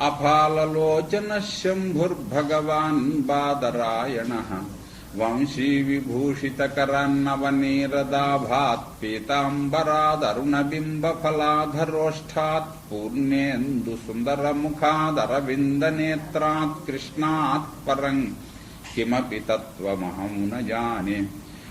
అఫాలలోచన శంభుర్భగవాన్ బాదరాయణः. వంశీ విభూషితకరన్నవనీరదాభాత్ పీతాంబరాదరుణబింబఫలాధరోష్ఠాత్ పూర్ణేందు సుందరముఖాదరవిందనేత్రాత్ కృష్ణాత్ పరం కిమపి తత్వమహం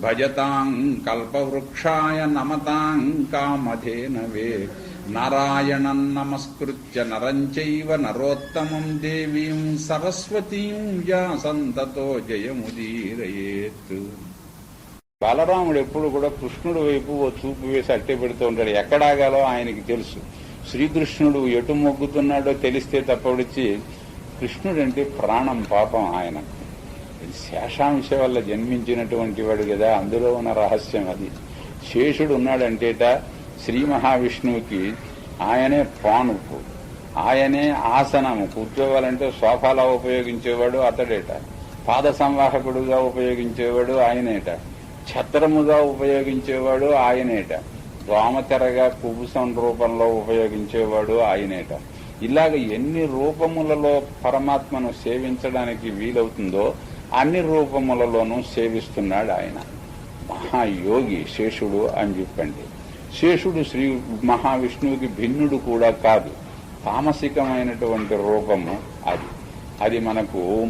భజతాం కల్పవృక్షాయ నమతాం కామధేనవే. నారాయణం నమస్కృత్య నరంచైవ నరోత్తమం దేవీం సరస్వతీం వ్యాసంతతో జయముదీరయేత్. బాలరాముడు ఎప్పుడు కూడా కృష్ణుడు వైపు ఓ చూపు వేసి అట్టే పెడుతూ ఉంటాడు. ఎక్కడాగాలో ఆయనకి తెలుసు. శ్రీకృష్ణుడు ఎటు మొగ్గుతున్నాడో తెలిస్తే తప్పడిచి కృష్ణుడంటే ప్రాణం పాపం ఆయనకు శేషాంశ వల్ల జన్మించినటువంటి వాడు కదా అందులో ఉన్న రహస్యం అది. శేషుడు ఉన్నాడంటేట శ్రీ మహావిష్ణువుకి ఆయనే పానుపు ఆయనే ఆసనము. కూర్చోవాలంటే సోఫాలా ఉపయోగించేవాడు అతడేట. పాద సంవాహకుడుగా ఉపయోగించేవాడు ఆయనేట. ఛత్రముగా ఉపయోగించేవాడు ఆయనేట. దోమతెరగా కుబుసం రూపంలో ఉపయోగించేవాడు ఆయనేట. ఇలాగ ఎన్ని రూపములలో పరమాత్మను సేవించడానికి వీలవుతుందో అన్ని రూపములలోనూ సేవిస్తున్నాడు ఆయన. మహాయోగి శేషుడు అని చెప్పండి. శేషుడు శ్రీ మహావిష్ణువుకి భిన్నుడు కూడా కాదు. తామసికమైనటువంటి రూపము అది. అది మనకు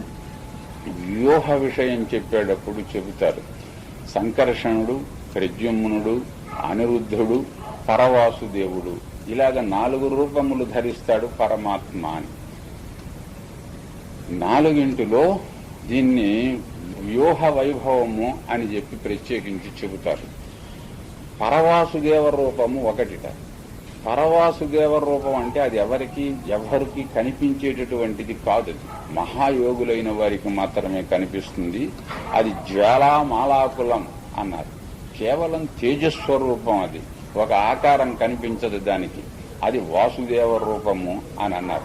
వ్యూహ విషయం చెప్పేటప్పుడు చెబుతారు. సంకర్షణుడు ప్రద్యుమ్నుడు అనిరుద్ధుడు పరవాసుదేవుడు. ఇలాగ నాలుగు రూపములు ధరిస్తాడు పరమాత్మ అని. నాలుగింటిలో దీన్ని వ్యూహ వైభవము అని చెప్పి ప్రత్యేకించి చెబుతారు. పరవాసుదేవ రూపము ఒకటిట. పరవాసుదేవ రూపం అంటే అది ఎవరికి ఎవరికి కనిపించేటటువంటిది కాదు. మహాయోగులైన వారికి మాత్రమే కనిపిస్తుంది. అది జ్వాలామాలాకులం అన్నారు. కేవలం తేజస్వరూపం అది. ఒక ఆకారం కనిపించదు దానికి. అది వాసుదేవ రూపము అని అన్నారు.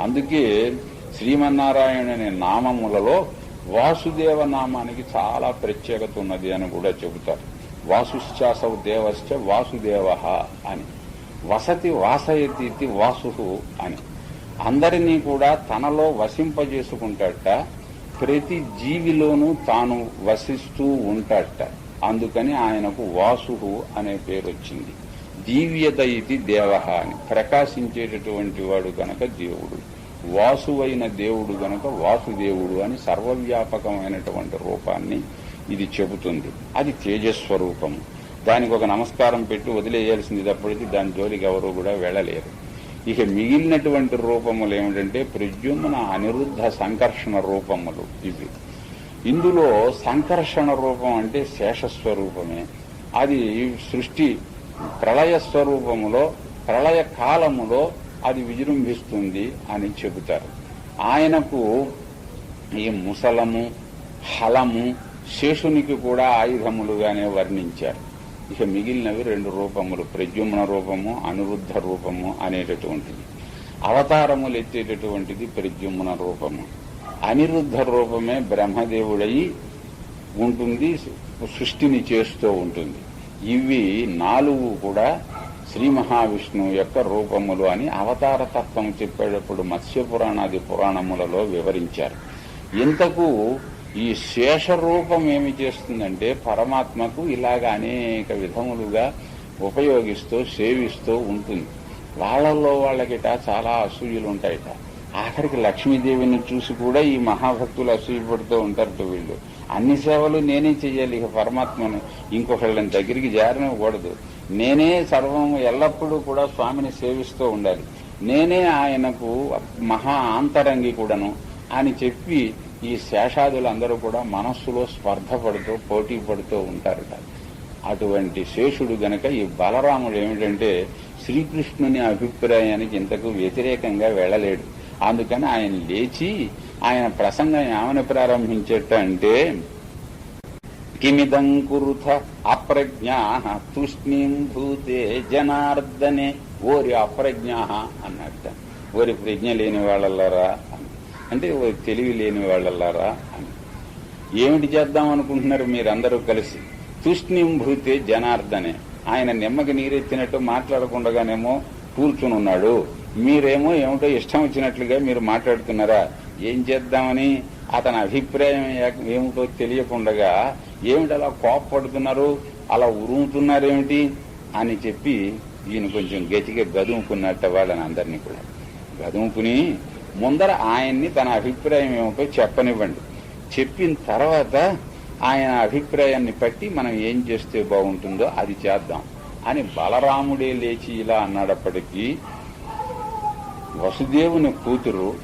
అందుకే శ్రీమన్నారాయణ అనే నామములలో వాసుదేవ నామానికి చాలా ప్రత్యేకత ఉన్నది అని కూడా చెబుతారు. వాసుశ్చాసౌ దేవశ్చ వాసుదేవ అని. వసతి వాసయతి వాసు అని. అందరినీ కూడా తనలో వసింపజేసుకుంటాట ప్రతి జీవిలోనూ తాను వసిస్తూ ఉంటాట. అందుకని ఆయనకు వాసు అనే పేరు వచ్చింది. దివ్యత ఇది దేవ అని. ప్రకాశించేటటువంటి వాడు గనక దేవుడు. వాసువైన దేవుడు గనక వాసుదేవుడు అని సర్వవ్యాపకమైనటువంటి రూపాన్ని ఇది చెబుతుంది. అది తేజస్వరూపము దానికి ఒక నమస్కారం పెట్టి వదిలేయాల్సింది తప్పటికి దాని జోలికి ఎవరు కూడా వెళ్ళలేరు. ఇక మిగిలినటువంటి రూపములు ఏమిటంటే ప్రద్యుమ్న అనిరుద్ధ సంకర్షణ రూపములు ఇవి. ఇందులో సంకర్షణ రూపం అంటే శేషస్వరూపమే. అది సృష్టి ప్రళయ స్వరూపములో ప్రళయ కాలములో అది విజృంభిస్తుంది అని చెబుతారు. ఆయనకు ఈ ముసలము హలము శేషునికి కూడా ఆయుధములుగానే వర్ణించారు. ఇక మిగిలినవి రెండు రూపములు ప్రద్యుమ్న రూపము అనిరుద్ధ రూపము అనేటటువంటిది. అవతారములు ఎత్తేటటువంటిది ప్రద్యుమ్న రూపము. అనిరుద్ధ రూపమే బ్రహ్మదేవుడై ఉంటుంది సృష్టిని చేస్తూ ఉంటుంది. ఇవి నాలుగు కూడా శ్రీ మహావిష్ణువు యొక్క రూపములు అని అవతార తత్వం చెప్పేటప్పుడు మత్స్య పురాణాది పురాణములలో వివరించారు. ఇంతకు ఈ శేష రూపం ఏమి చేస్తుందంటే పరమాత్మకు ఇలాగ అనేక విధములుగా ఉపయోగిస్తూ సేవిస్తూ ఉంటుంది. వాళ్ళల్లో వాళ్ళకిట చాలా అసూయలు ఉంటాయట. ఆఖరికి లక్ష్మీదేవిని చూసి కూడా ఈ మహాభక్తులు అసూయపడుతూ ఉంటారు వీళ్ళు. అన్ని సేవలు నేనే చెయ్యాలి ఇక పరమాత్మను. ఇంకొకళ్ళని దగ్గరికి చేరనివ్వకూడదు నేనే సర్వం ఎల్లప్పుడూ కూడా స్వామిని సేవిస్తూ ఉండాలి. నేనే ఆయనకు మహా ఆంతరంగి కూడాను అని చెప్పి ఈ శేషాదులందరూ కూడా మనస్సులో స్పర్ధ పడుతూ పోటీ పడుతూ ఉంటారట. అటువంటి శేషుడు గనక ఈ బలరాముడు ఏమిటంటే శ్రీకృష్ణుని అభిప్రాయానికి ఇంతకు వ్యతిరేకంగా వెళ్ళలేడు. అందుకని ఆయన లేచి ఆయన ప్రసంగం ఏమని ప్రారంభించేట అంటే కిమిదం కురుథ అప్రజ్ఞా తూష్ణీం భూతే జనార్దనే ఓరి అప్రజ్ఞా అన్నట్ట. ఓరి ప్రజ్ఞ లేని వాళ్ళలారా అని అంటే ఓరి తెలివి లేని వాళ్ళలారా అని ఏమిటి చేద్దాం అనుకుంటున్నారు మీరందరూ కలిసి? తూష్ణీం భూతే జనార్దనే. ఆయన నిమ్మకి నీరెత్తినట్టు మాట్లాడకుండగానేమో కూర్చుని ఉన్నాడు మీరేమో ఏమిటో ఇష్టం వచ్చినట్లుగా మీరు మాట్లాడుతున్నారా? ఏం చేద్దామని అతని అభిప్రాయం ఏమిటో తెలియకుండగా ఏమిటి అలా కోపపడుతున్నారు అలా ఉరుముతున్నారేమిటి అని చెప్పి ఈయన కొంచెం గట్టిగా గదుముకున్నట్ట వాళ్ళని అందరినీ కూడా. గదుముకుని ముందర ఆయన్ని తన అభిప్రాయం ఏమిటో చెప్పనివ్వండి. చెప్పిన తర్వాత ఆయన అభిప్రాయాన్ని బట్టి మనం ఏం చేస్తే బాగుంటుందో అది చేద్దాం అని బలరాముడే లేచి ఇలా అన్నాడప్పటికీ వసుదేవుని కూతురు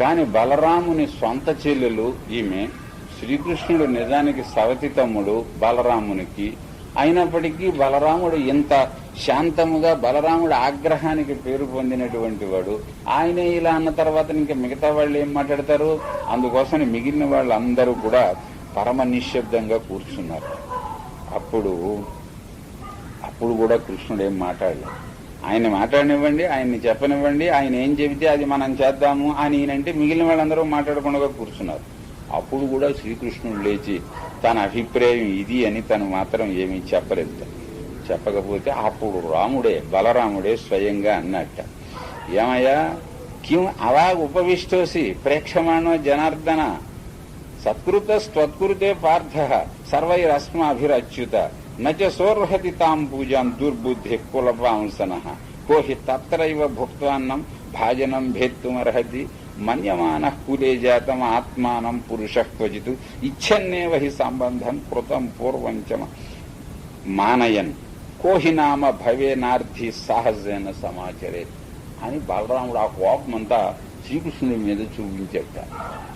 కాని బలరాముని సొంత చెల్లెలు ఈమె శ్రీకృష్ణుడు నిజానికి సవతి తమ్ముడు బలరామునికి. అయినప్పటికీ బలరాముడు ఇంత శాంతముగా బలరాముడు ఆగ్రహానికి పేరు పొందినటువంటి వాడు. ఆయనే ఇలా అన్న తర్వాత ఇంకా మిగతా వాళ్ళు ఏం మాట్లాడతారు? అందుకోసం మిగిలిన వాళ్ళందరూ కూడా పరమ నిశ్శబ్దంగా కూర్చున్నారు. అప్పుడు అప్పుడు కూడా కృష్ణుడు ఏం మాట్లాడలేదు. ఆయన మాట్లాడనివ్వండి ఆయన్ని చెప్పనివ్వండి ఆయన ఏం చెబితే అది మనం చేద్దాము అని ఈయనంటే మిగిలిన వాళ్ళందరూ మాట్లాడకుండా కూర్చున్నారు. అప్పుడు కూడా శ్రీకృష్ణుడు లేచి తన అభిప్రాయం ఇది అని తను మాత్రం ఏమీ చెప్పలేదు. చెప్పకపోతే అప్పుడు రాముడే బలరాముడే స్వయంగా అన్నట్ట ఏమయ్యా కిం అలా ఉపవిష్టోసి ప్రేక్షమాణో జనార్దన సత్కృత స్వత్కృతే పార్థ సర్వైరస్మాభిరచ్యుత నోర్హతి తాం పూజాం దుర్బుద్ధి కులపాంసన కోహి తత్రైవ భుక్వాన్నం భాజనం భేత్తుమర్హతి మన్యమాన కులే జాతం ఆత్మానం పురుష క్వచిత్ ఇచ్చన్నేవ హి సంబంధం కృతం పూర్వం చ మానయన్ కోహి నామ భవేనార్థి సాహసేన సమాచరే అని బలరాముడు ఆ కోపమంతా శ్రీకృష్ణుడి మీద చూపించట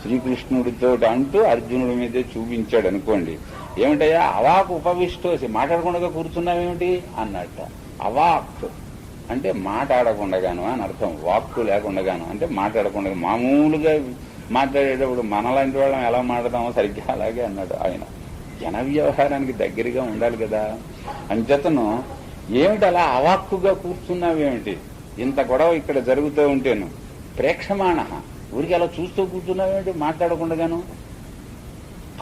శ్రీకృష్ణుడితో అంటూ అర్జునుడి మీదే చూపించాడు అనుకోండి ఏమిటయ్యా అవాక్ ఉపవిష్టోసి మాట్లాడకుండా కూర్చున్నావేమిటి? అన్నట్ట. అవాక్ అంటే మాట్లాడకుండగాను అని అర్థం. వాక్కు లేకుండగాను అంటే మాట్లాడకుండా మామూలుగా మాట్లాడేటప్పుడు మనలాంటి వాళ్ళం ఎలా మాట్లాడతామో సరిగ్గా అలాగే అన్నాడు ఆయన. జన వ్యవహారానికి దగ్గరగా ఉండాలి కదా. అంచేతను ఏమిటి అలా అవాక్కుగా కూర్చున్నావేమిటి? ఇంత గొడవ ఇక్కడ జరుగుతూ ఉంటేను ప్రేక్షమాణ. ఊరికి అలా చూస్తూ కూర్చున్నావేమిటి మాట్లాడకుండాను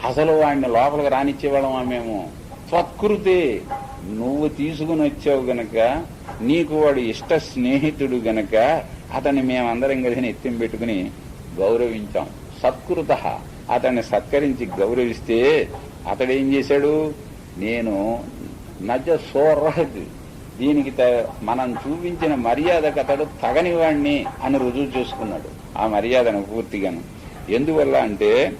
అసలు వాడిని లోపలికి రానిచ్చేవాళ్ళమా మేము. స్వత్కృతే నువ్వు తీసుకుని వచ్చావు గనక నీకు వాడు ఇష్ట స్నేహితుడు గనక అతన్ని మేమందరం కలిసి ఎత్తిం పెట్టుకుని గౌరవించాం. సత్కృత. అతన్ని సత్కరించి గౌరవిస్తే అతడేం చేశాడు? నేను నజ సోర్హత్ దీనికి త- మనం చూపించిన మర్యాదకు అతడు తగనివాణ్ణి అని రుజువు చేసుకున్నాడు. ఆ మర్యాదను పూర్తిగాను. ఎందువల్ల అంటే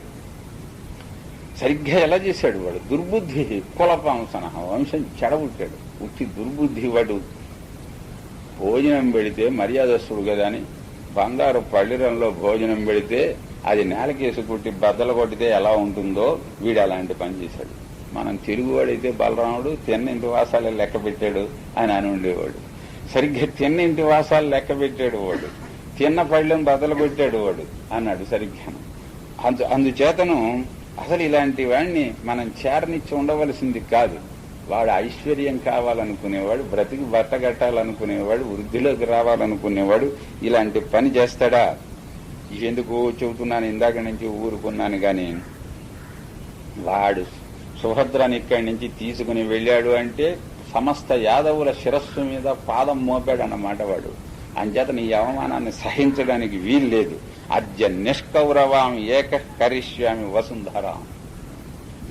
సరిగ్గా ఎలా చేశాడు వాడు? దుర్బుద్ధి కులపాంసన వంశం చెడబుట్టాడు ఉట్టి దుర్బుద్ధి వాడు. భోజనం పెడితే మర్యాదస్తుడు కదా అని బంగారు పళ్ళిరంలో భోజనం పెడితే అది నేలకేసి కొట్టి బద్దలు కొట్టితే ఎలా ఉంటుందో వీడు అలాంటి పని చేశాడు. మనం తిరుగువాడైతే బలరాముడు తిన్నింటి వాసాలు లెక్క పెట్టాడు అని అని ఉండేవాడు. సరిగ్గా తిన్నింటి వాసాలు లెక్క పెట్టాడు వాడు. తిన్న పళ్ళెం బద్దలు కొట్టాడు వాడు అన్నాడు సరిగ్గా అందు అందుచేతను అసలు ఇలాంటి వాడిని మనం చేరనిచ్చి ఉండవలసింది కాదు. వాడు ఐశ్వర్యం కావాలనుకునేవాడు బ్రతికి బట్టగట్టాలనుకునేవాడు వృద్ధిలోకి రావాలనుకునేవాడు ఇలాంటి పని చేస్తాడా? ఎందుకు చెబుతున్నాను ఇందాక నుంచి ఊరుకున్నాను గాని వాడు సుభద్రని ఇక్కడి నుంచి తీసుకుని వెళ్ళాడు అంటే సమస్త యాదవుల శిరస్సు మీద పాదం మోపాడు అన్నమాట వాడు. అంచేత నీ అవమానాన్ని సహించడానికి వీలు లేదు అద్య నిష్కౌరవామి ఏక కరిష్యామి వసుంధరాం.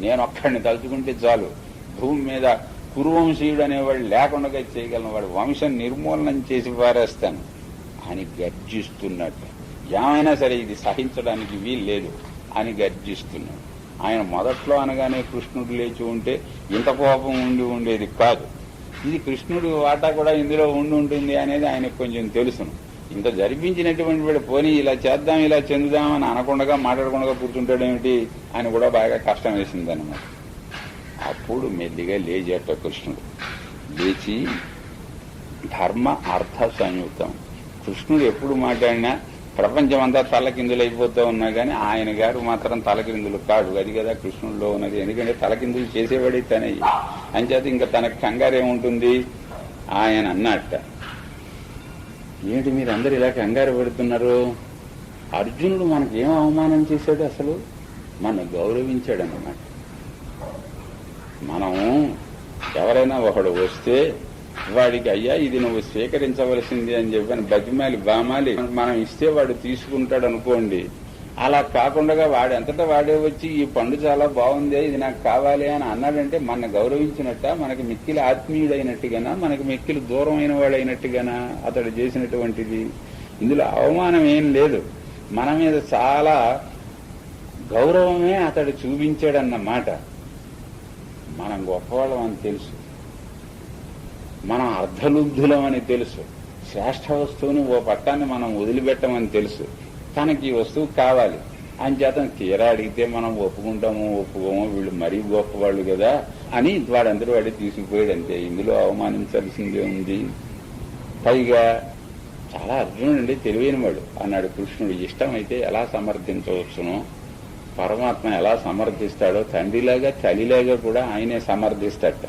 నేను ఒక్కడిని తలుచుకుంటే చాలు. భూమి మీద కురువంశీయుడు అనేవాడు లేకుండా చేయగలను. వాడు వంశం నిర్మూలనం చేసి పారేస్తాను. అని గర్జిస్తున్నట్టు. ఏమైనా సరే ఇది సహించడానికి వీలు లేదు అని గర్జిస్తున్నాడు. ఆయన మొదట్లో అనగానే కృష్ణుడు లేచి ఉంటే ఇంత కోపం ఉండి ఉండేది కాదు. ఇది కృష్ణుడు వాటా కూడా ఇందులో ఉండి ఉంటుంది అనేది ఆయనకు కొంచెం తెలుసును ఇంత జరిపించినటువంటి వాడు పోనీ ఇలా చేద్దాం ఇలా చెందుదామని అనకుండా మాట్లాడకుండా కూర్చుంటాడేమిటి అని కూడా బాగా కష్టం వేసింది అనమాట అప్పుడు మెల్లిగా లేచేట కృష్ణుడు. లేచి ధర్మ అర్థ సంయుక్తం. కృష్ణుడు ఎప్పుడు మాట్లాడినా ప్రపంచం అంతా తలకిందులైపోతూ ఉన్నా కానీ ఆయన గారు మాత్రం తలకిందులు కాడు. అది కదా కృష్ణుడిలో ఉన్నది. ఎందుకంటే తలకిందులు చేసేవాడే తనే. అంచేత ఇంకా తనకు కంగారు ఏముంటుంది? ఆయన అన్నట్ట. ఏంటి మీరు అందరు ఇలా కంగారు పెడుతున్నారు? అర్జునుడు మనకేం అవమానం చేశాడు అసలు? మన గౌరవించాడు అన్నమాట మనం ఎవరైనా ఒకడు వస్తే వాడికి అయ్యా ఇది నువ్వు స్వీకరించవలసింది అని చెప్పాను బతిమాలి బామాలి. మనం ఇస్తే వాడు తీసుకుంటాడు అనుకోండి అలా కాకుండా వాడు ఎంతటా వాడే వచ్చి ఈ పండు చాలా బాగుంది ఇది నాకు కావాలి అని అన్నాడంటే మన గౌరవించినట్ట? మనకి మిక్కిలి ఆత్మీయుడైనట్టుగానా? మనకి మిక్కిలి దూరం అయిన వాడైనట్టుగానా అతడు చేసినటువంటిది? ఇందులో అవమానం ఏం లేదు. మన మీద చాలా గౌరవమే అతడు చూపించాడన్నమాట. మనం గొప్పవాళ్ళం అని తెలుసు. మనం అర్ధలుబ్ధులం అని తెలుసు. శ్రేష్ఠ వస్తువుని ఓ పట్టాన్ని మనం వదిలిపెట్టమని తెలుసు. తనకి ఈ వస్తువు కావాలి. అంచేత తీరా అడిగితే మనం ఒప్పుకుంటాము ఒప్పుకోము వీళ్ళు మరీ గొప్పవాళ్ళు కదా అని వాడందరూ వాడి తీసుకుపోయాడు అంతే. ఇందులో అవమానించాల్సిందే ఉంది. పైగా చాలా అర్జునుడు అండి తెలివైన వాడు. అన్నాడు కృష్ణుడు ఇష్టమైతే ఎలా సమర్థించవచ్చునో? పరమాత్మ ఎలా సమర్థిస్తాడో తండ్రిలాగా తల్లిలాగా కూడా ఆయనే సమర్థిస్తాడట.